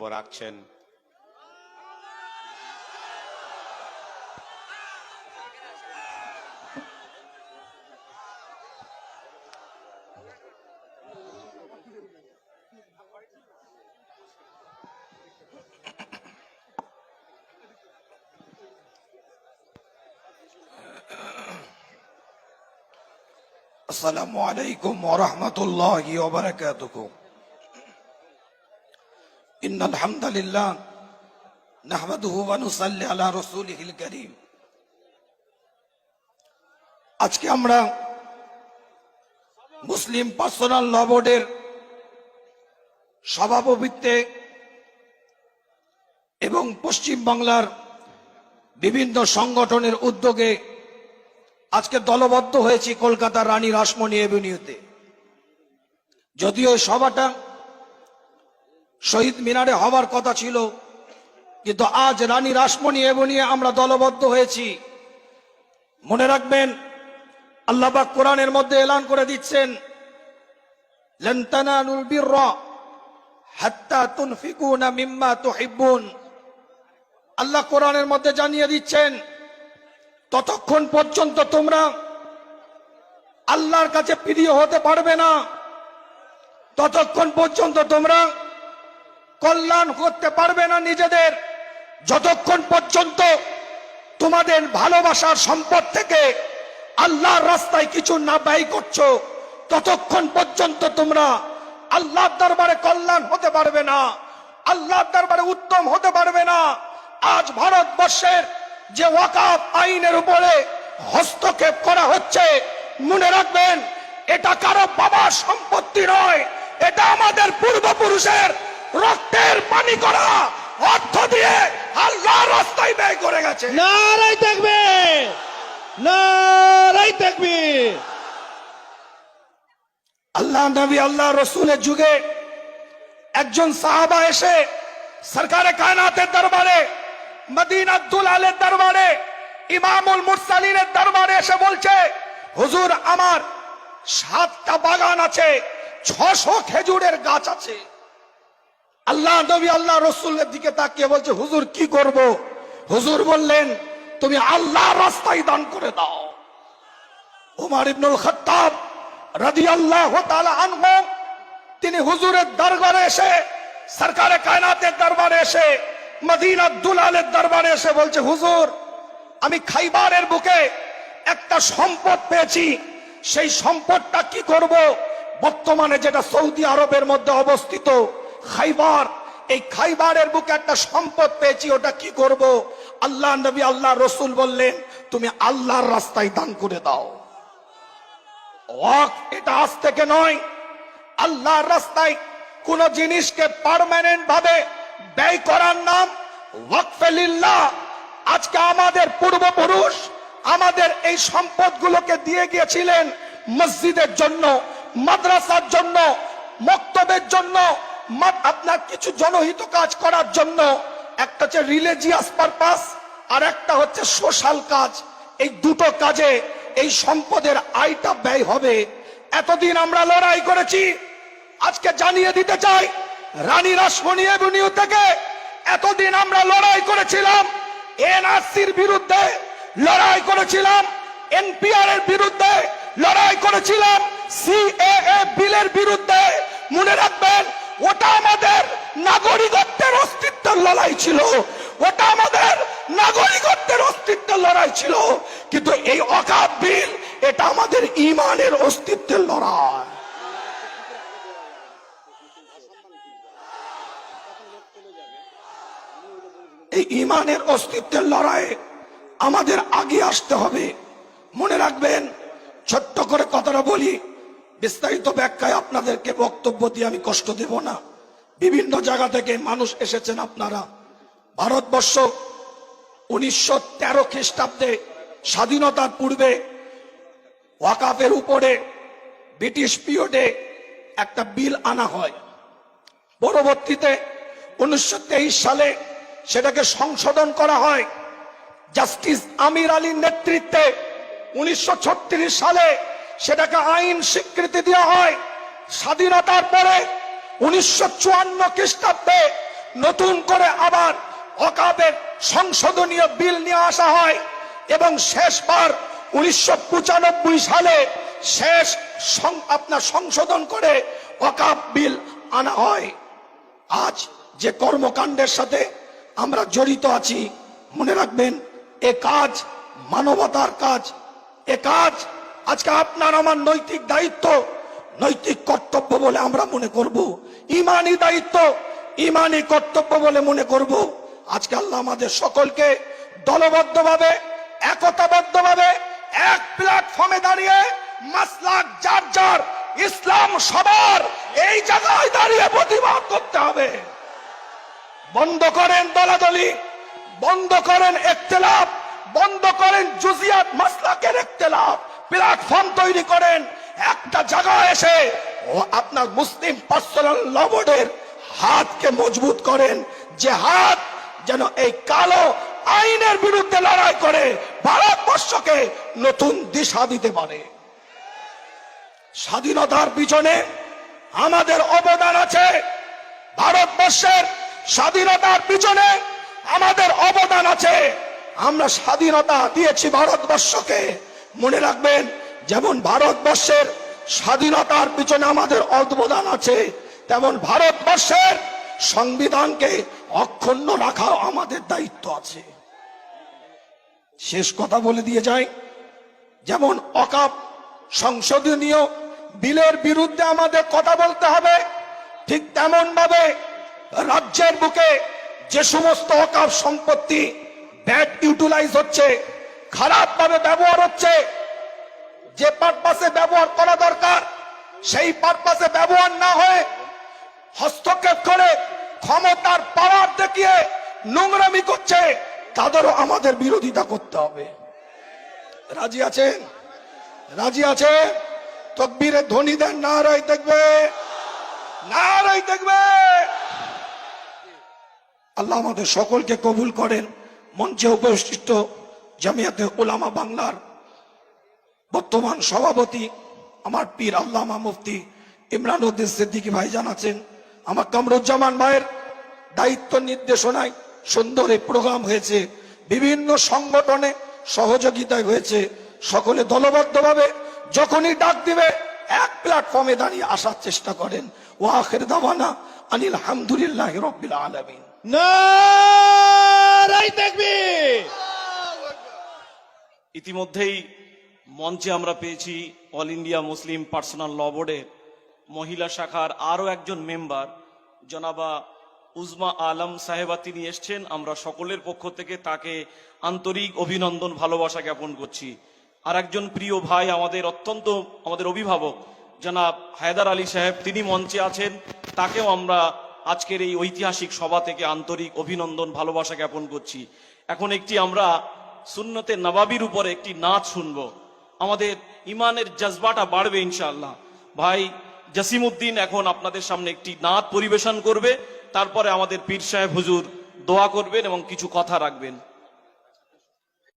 বক্তব্য রাখছেন। আসসালামু আলাইকুম ওরহমতুল্লাহ ওবরাকাতুকুম إن الحمد لله نحمده ونصلي على رسوله الكريم আজকে আমরা মুসলিম পার্সোনাল ল বোর্ডের সভাপতিত্বে এবং পশ্চিম বাংলার বিভিন্ন সংগঠনের উদ্যোগে আজকে দলবদ্ধ হয়েছি কলকাতার রানী রাসমণি এভিনিউতে যদিও এই সভাটা শহীদ মিনারে হবার কথা ছিল। কিন্তু আজ রানী রাসমণি এভিনিউ আমরা দলবদ্ধ হয়েছি। মনে রাখবেন আল্লাহবাক কোরআনের মধ্যে এলান করে দিচ্ছেন আল্লাহ কোরআনের মধ্যে জানিয়ে দিচ্ছেন, ততক্ষণ পর্যন্ত তোমরা আল্লাহর কাছে প্রিয় হতে পারবে না। ততক্ষণ পর্যন্ত তোমরা কল্যাণ করতে পারবে না নিজেদের। যতক্ষণ পর্যন্ত তোমাদের ভালোবাসার সম্পদ থেকে আল্লাহর রাস্তায় কিছু না ব্যয় করছ, ততক্ষণ পর্যন্ত তোমরা আল্লাহর দরবারে কল্যাণ হতে পারবে না, আল্লাহর দরবারে উত্তম হতে পারবে না। আজ ভারতবর্ষের যে ওয়াকাফ আইনের উপরে হস্তক্ষেপ করা হচ্ছে, মনে রাখবেন, এটা কারও বাবার সম্পত্তি নয়, এটা আমাদের পূর্বপুরুষের রক্তের পানি করা অর্থ দিয়ে আল্লাহ রাস্তায় ব্যয় করে গেছে। নারাই থাকবে। নারাই থাকবে। আল্লাহ নবী আল্লাহ রসুলের যুগে একজন সাহাবা এসে সরকারে কায়নাতের দরবারে মদিনাতুল আলের দরবারে ইমামুল মুরসালিনের দরবারে এসে বলছে হুজুর আমার সাতটা বাগান আছে ছশো খেজুরের গাছ আছে। আল্লাহ নবী, আল্লাহ রসুলের দিকে তাকিয়ে বলছে, হুজুর, কি করব? হুজুর বললেন, তুমি আল্লাহর রাস্তায় দান করে দাও। উমার ইবনুল খত্তাব তাআলা আনহু, তিনি হুজুরের দরবারে এসে, সরকারে কায়নাতের দরবারে এসে মদিনা দুলালের দরবারে এসে বলছে, হুজুর, আমি খাইবারের বুকে একটা সম্পদ পেয়েছি। সেই সম্পদটা কি করব? বর্তমানে যেটা সৌদি আরবের মধ্যে অবস্থিত খাইবার, এই খাইবারের বুকে একটা সম্পদ পেয়েছি, ওটা কি করব? আল্লাহ নবী, আল্লাহ রসুল বললেন, তুমি আল্লাহর রাস্তায় দান করে দাও। এটা আজ থেকে নয়। আল্লাহর রাস্তায় কোন জিনিসকে পারমানেন্ট ভাবে ব্যয় করার নাম আজকে আমাদের পূর্বপুরুষ আমাদের এই সম্পদগুলোকে দিয়ে গিয়েছিলেন মসজিদের জন্য, মাদ্রাসার জন্য, মক্তবের জন্য আপনার কিছু জনহিত কাজ করার জন্য। একটা হচ্ছে রিলিজিয়াস পারপাস আর একটা হচ্ছে সোশ্যাল কাজ। এই দুটো কাজে এই সম্পদের আয়টা ব্যয় হবে। এতদিন আমরা লড়াই করেছি। আজকে জানিয়ে দিতে চাই, রানী রাসমণি এভিনিউ থেকে এতদিন আমরা লড়াই করেছিলাম। এনআরসির বিরুদ্ধে লড়াই করেছিলাম। এনপিআর এর বিরুদ্ধে লড়াই করেছিলাম। সিএএ বিলের বিরুদ্ধে। মনে রাখবেন ওটা আমাদের নাগরিকত্বের অস্তিত্বের লড়াই ছিল। ওটা আমাদের নাগরিকত্বের অস্তিত্বের লড়াই ছিল। কিন্তু এই অকাপ বিল, এটা আমাদের ইমানের অস্তিত্বের লড়াই। এই ইমানের অস্তিত্বের লড়াইয়ে আমাদের আগে আসতে হবে। মনে রাখবেন, ছোট্ট করে কথাটা বলি বিস্তারিত ব্যাখ্যায় আপনাদেরকে বক্তব্য দিয়ে আমি কষ্ট দেব না। বিভিন্ন জায়গা থেকে মানুষ এসেছেন আপনারা। ভারতবর্ষ উনিশশো তেরো খ্রিস্টাব্দে স্বাধীনতার পূর্বে ওয়াকাফের উপরে ব্রিটিশ পিরিয়ডে একটা বিল আনা হয়। পরবর্তীতে উনিশশো তেইশ সালে সেটাকে সংশোধন করা হয়। জাস্টিস আমির আলীর নেতৃত্বে উনিশশো ছত্রিশ সালে সেটাকে আইন স্বীকৃতি দেওয়া হয়। স্বাধীনতার পরে উনিশশো চুয়ান্ন খ্রিস্টাব্দে নতুন করে আবার অকাবের সংশোধনীয় বিল নিয়ে আসা হয় এবং শেষবার উনিশশো সালে শেষ আপনার সংশোধন করে অকাব বিল আনা হয়। আজ যে কর্মকাণ্ডের সাথে আমরা জড়িত আছি, মনে রাখবেন, এ কাজ মানবতার কাজ, এ কাজ আজকে আপনার আমার নৈতিক দায়িত্ব, নৈতিক কর্তব্য বলে আমরা মনে করব। ইমানি দায়িত্ব ইমানি কর্তব্য বলে মনে করব। আজকে আল্লাহ আমাদের সকলকে দলবদ্ধভাবে, একতাবদ্ধভাবে এক প্ল্যাটফর্মে দাঁড়িয়ে মাসলাক যার যার ইসলাম সবার এই জায়গায় দাঁড়িয়ে প্রতিবাদ করতে হবে। বন্ধ করেন দলাদলি, বন্ধ করেন একতেলাপ বন্ধ করেন জুজিয়াত মাসলাকের একতেলাপ প্ল্যাটফর্ম তৈরি করেন। একটা জায়গায় এসে আপনার মুসলিম পার্সোনাল ল বোর্ডের হাতকে মজবুত করেন। যে হাত যেন এই কালো আইনের বিরুদ্ধে লড়াই করে, ভারতবর্ষকে নতুন দিশা দিতে পারে। স্বাধীনতার পিছনে আমাদের অবদান আছে। ভারতবর্ষের স্বাধীনতার পিছনে আমাদের অবদান আছে। আমরা স্বাধীনতা দিয়েছি ভারতবর্ষকে। মনে রাখবেন, যেমন ভারতবর্ষের স্বাধীনতার পিছনে আমাদের অবদান আছে, তেমন ভারতবর্ষের সংবিধানকে অক্ষুণ্ণ রাখাও আমাদের দায়িত্ব আছে। শেষ কথা বলে দিয়ে যায় যেমন অকাপ সংশোধনীয় বিলের বিরুদ্ধে আমাদের কথা বলতে হবে, ঠিক তেমন ভাবে রাজ্যের বুকে যে সমস্ত অকাপ সম্পত্তি ব্যাড ইউটিলাইজ হচ্ছে খারাপ ভাবে ব্যবহার হচ্ছে। যে পারপাসে ব্যবহার করা দরকার, সেই পারপাসে ব্যবহার না হয়ে হস্তক্ষেপ করে ক্ষমতার পাওয়ার দেখিয়ে নোংরামি করছে, তাদেরও আমাদের বিরোধিতা করতে হবে। রাজি আছেন? রাজি আছে? তকবীরের ধ্বনি দেন না রাই দেখবে। না রাই দেখবে। আল্লাহ আমাদের সকলকে কবুল করেন। মঞ্চে উপস্থিত জামিয়াতে ওলামা বাংলার বর্তমান সভাপতি আমার পীর আল্লামা মুফতি ইমরান উদ্দিন সিদ্দিকী ভাই জানাচ্ছেন, আমার কামরুজ্জামান ভাইয়ের দায়িত্ব নির্দেশনায় সুন্দর এই প্রোগ্রাম হয়েছে, বিভিন্ন সংগঠনে সহযোগিতায় হয়েছে, সকলে দলবদ্ধভাবে যখনই ডাক দিবে, এক প্ল্যাটফর্মে দাঁড়িয়ে আসার চেষ্টা করেন। ও আখের দাওয়ানা আনিল হামদুলিল্লাহ রব্বিল আলামিন। নারাই দেখবি ইতিমধ্যেই মঞ্চে আমরা পেয়েছি All India Muslim Personal Law বোর্ডের মহিলা শাখার আরও একজন মেম্বার, জনাবা উজমা আলম সাহেবা। তিনি এসছেন। আমরা সকলের পক্ষ থেকে তাকে আন্তরিক অভিনন্দন, ভালোবাসা জ্ঞাপন করছি। আর একজন প্রিয় ভাই আমাদের অত্যন্ত, আমাদের অভিভাবক, জনাব হায়দার আলী সাহেব, তিনি মঞ্চে আছেন। তাকেও আমরা আজকের এই ঐতিহাসিক সভা থেকে আন্তরিক অভিনন্দন, ভালোবাসা জ্ঞাপন করছি। এখন একটি আমরা সুন্নতে নবাবির উপরে একটি নাচ শুনব। আমাদের ইমানের জজবাটা বাড়বে ইনশাআল্লাহ। ভাই জসিমউদ্দিন এখন আপনাদের সামনে একটি নাচ পরিবেশন করবে। তারপরে আমাদের পীর সাহেব হুজুর দোয়া করবেন এবং কিছু কথা রাখবেন।